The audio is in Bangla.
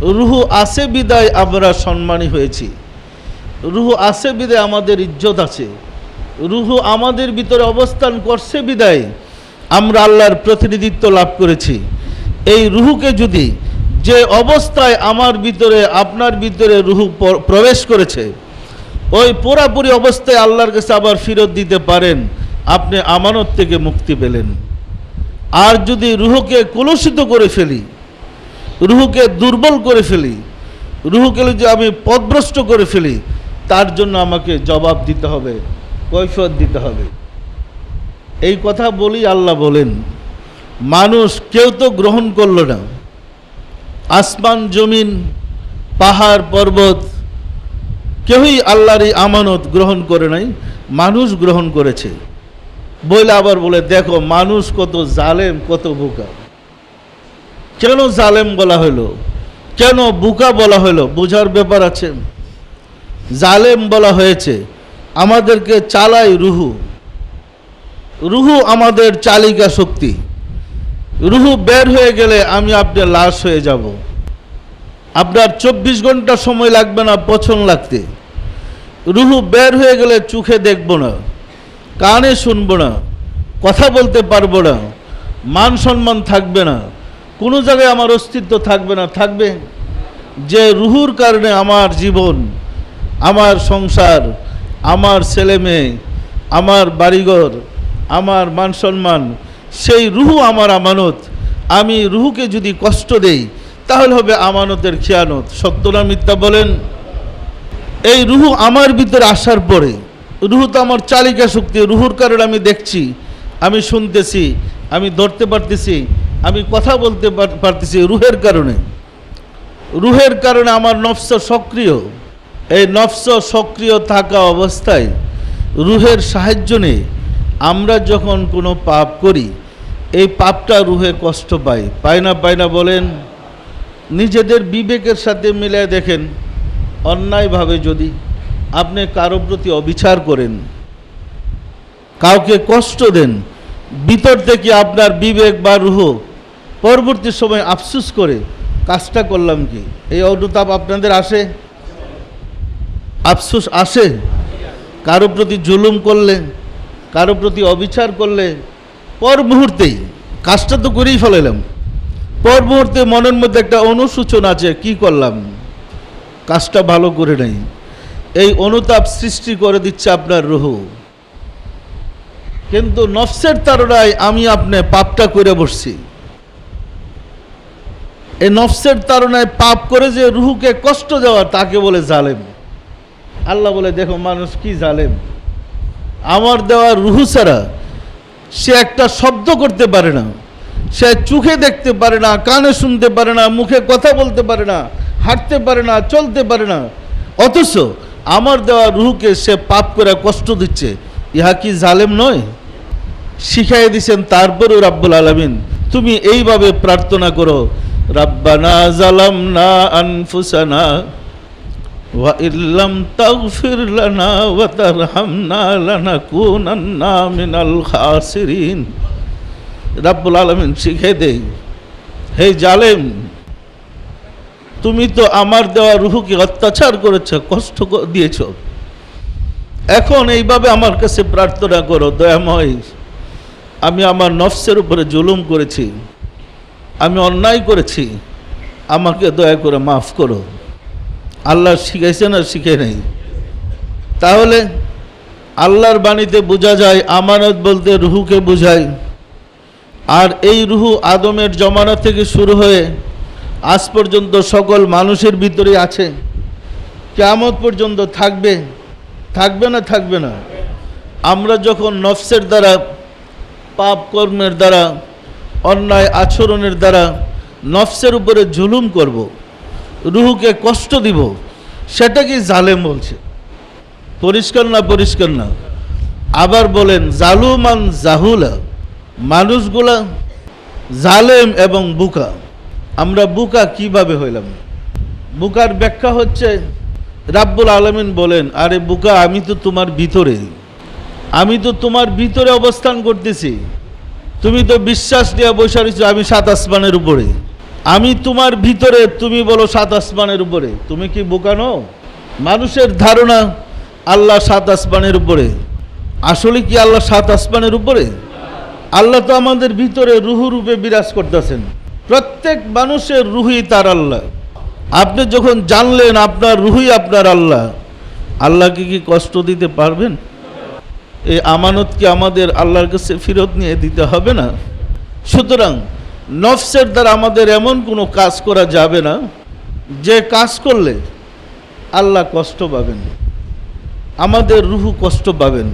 রুহু আছে বিদায় আমরা সম্মানী হয়েছি। রুহু আছে বিদায় আমাদের ইজ্জত আছে। রুহু আমাদের ভিতরে অবস্থান করছে বিদায়, আমরা আল্লাহর প্রতিনিধিত্ব লাভ করেছি। এই রুহুকে যদি যে অবস্থায় আমার ভিতরে, আপনার ভিতরে রুহু প্রবেশ করেছে, ওই পুরাপুরি অবস্থায় আল্লাহর কাছে আবার ফেরত দিতে পারেন, আপনি আমানত থেকে মুক্তি পেলেন। আর যদি রুহুকে কলুষিত করে ফেলি রুহুকে দুর্বল করে ফেলি, রুহুকে যে আমি পদভ্রষ্ট করে ফেলি, তার জন্য আমাকে জবাব দিতে হবে কৈফত দিতে হবে। এই কথা বলি আল্লাহ বলেন, মানুষ কেউ তো গ্রহণ করল না। আসমান, জমিন, পাহাড়, পর্বত, কেউই আল্লাহর এই আমানত গ্রহণ করে নাই, মানুষ গ্রহণ করেছে। বলে আবার বলে, দেখো, মানুষ কত জালেম, কত বোকা। কেন জালেম বলা হলো? কেন বুকা বলা হলো? বোঝার ব্যাপার আছে। জালেম বলা হয়েছে, আমাদেরকে চালাই রুহু। রুহু আমাদের চালিকা শক্তি। রুহু বের হয়ে গেলে আমি আপনার লাশ হয়ে যাব। আপনার চব্বিশ ঘণ্টা সময় লাগবে না পছন লাগতে। রুহু বের হয়ে গেলে চোখে দেখব না, কানে শুনব না, কথা বলতে পারব না, মান সম্মান থাকবে না। কোনো জায়গায় আমার অস্তিত্ব থাকবে না, থাকবে যে রুহুর কারণে আমার জীবন, আমার সংসার, আমার ছেলে মেয়ে, আমার বাড়িঘর, আমার মান সম্মান, সেই রুহু আমার আমানত। আমি রুহুকে যদি কষ্ট দেই, তাহলে হবে আমানতের খেয়ানত। সত্য না মিথ্যা বলেন? এই রুহু আমার ভিতরে আসার পরে, রুহু তো আমার চালিকা শক্তি, রুহুর কারণে আমি দেখছি, আমি শুনতেছি, আমি ধরতে পারতেছি আমি কথা বলতে পার- পারতেছি রুহের কারণে। রুহের কারণে আমার নফস সক্রিয়। এই নফস সক্রিয় থাকা অবস্থায় রুহের সাহায্য নিয়ে আমরা যখন কোনো পাপ করি, এই পাপটা রুহে কষ্ট পায় পায় না পায় না বলেন? নিজেদের বিবেকের সাথে মিলে দেখেন, অন্যায়ভাবে যদি আপনি কারও প্রতি অবিচার করেন, কাউকে কষ্ট দেন, ভিতর থেকে আপনার বিবেক বা রুহ পরবর্তী সময় আফসুস করে, কাজটা করলাম কি? এই অনুতাপ আপনাদের আসে? আফসুস আসে? কারও প্রতি জুলুম করলে, কারও প্রতি অবিচার করলে, পর মুহূর্তেই কাজটা তো করেই ফেলালাম পর মুহূর্তে মনের মধ্যে একটা অনুসূচনা আছে, কি করলাম? কাজটা ভালো করে নেই। এই অনুতাপ সৃষ্টি করে দিচ্ছে আপনার রুহু। কিন্তু নফসের তারণায় আমি আপনি পাপটা করে বসছি। এই নফসের তারণায় পাপ করে যে রুহুকে কষ্ট দেওয়া, তাকে বলে জালেম। আল্লাহ বলে, দেখো, মানুষ কি জালেম? আমার দেওয়া রুহু ছাড়া সে একটা শব্দ করতে পারে না। সে চোখে দেখতে পারে না, কানে শুনতে পারে না, মুখে কথা বলতে পারে না, হাঁটতে পারে না, চলতে পারে না। অথচ আমার দেওয়া রুহুকে সে পাপ করে কষ্ট দিচ্ছে। ইহা কি জালেম নয়? শিখাই দিছেন, তারপরেও রাব্বুল আলামিন, তুমি এইভাবে প্রার্থনা করো জালামনা আনফুসানা ওয়া ইল্লাম তাগফির লানা ওয়া তারহামনা লানাকুনান্না মিনাল খাসিরিন। রাব্বুল আলামিন শিখে দেই, হে জালেম, তুমি তো আমার দেওয়া রুহুকে অত্যাচার করেছ, কষ্ট দিয়েছ। এখন এইভাবে আমার কাছে প্রার্থনা করো, দয়াময়, আমি আমার নফসের উপরে জুলুম করেছি। আমি অন্যায় করেছি, আমাকে দয়া করে মাফ করো। আল্লাহ শিখাইছে না শিখে নেই। তাহলে আল্লাহর বাণীতে বোঝা যায়, আমানত বলতে রুহুকে বোঝায়। আর এই রুহু আদমের জমানা থেকে শুরু হয়ে আজ পর্যন্ত সকল মানুষের ভিতরে আছে। কেমত পর্যন্ত থাকবে থাকবে না থাকবে না। আমরা যখন নফসের দ্বারা, পাপ কর্মের দ্বারা অন্যায় আচরণের দ্বারা নফসের উপরে জুলুম করব, রুহুকে কষ্ট দিব, সেটা কি জালেম বলছে? পরিষ্কার না পরিষ্কার না? আবার বলেন, জালুমান জাহুলা, মানুষগুলা জালেম এবং বুকা। আমরা বুকা কীভাবে হইলাম? বুকার ব্যাখ্যা হচ্ছে, রাব্বুল আলমিন বলেন, আরে বুকা, আমি তো তোমার ভিতরে। আমি তো তোমার ভিতরে অবস্থান করতেছি। তুমি তো বিশ্বাস নিয়ে বসে রয়েছো আমি সাত আসমানের উপরে। আমি তোমার ভিতরে, তুমি বলো সাত আসমানের উপরে। তুমি কি বোকানো মানুষের ধারণা আল্লাহ সাত আসমানের উপরে। আসলে কি আল্লাহ সাত আসমানের উপরে? আল্লাহ তো আমাদের ভিতরে রুহু রূপে বিরাজ করতেছেন। প্রত্যেক মানুষের রুহুই তার আল্লাহ। আপনি যখন জানলেন আপনার রুহুই আপনার আল্লাহ, আল্লাহকে কি কষ্ট দিতে পারবেন? এই আমানতকে আমাদের আল্লাহর কাছে ফেরত নিয়ে দিতে হবে না? সুতরাং নফসের দ্বারা আমাদের এমন কোনো কাজ করা যাবে না, যে কাজ করলে আল্লাহ কষ্ট পাবেন, আমাদের রুহু কষ্ট পাবেন।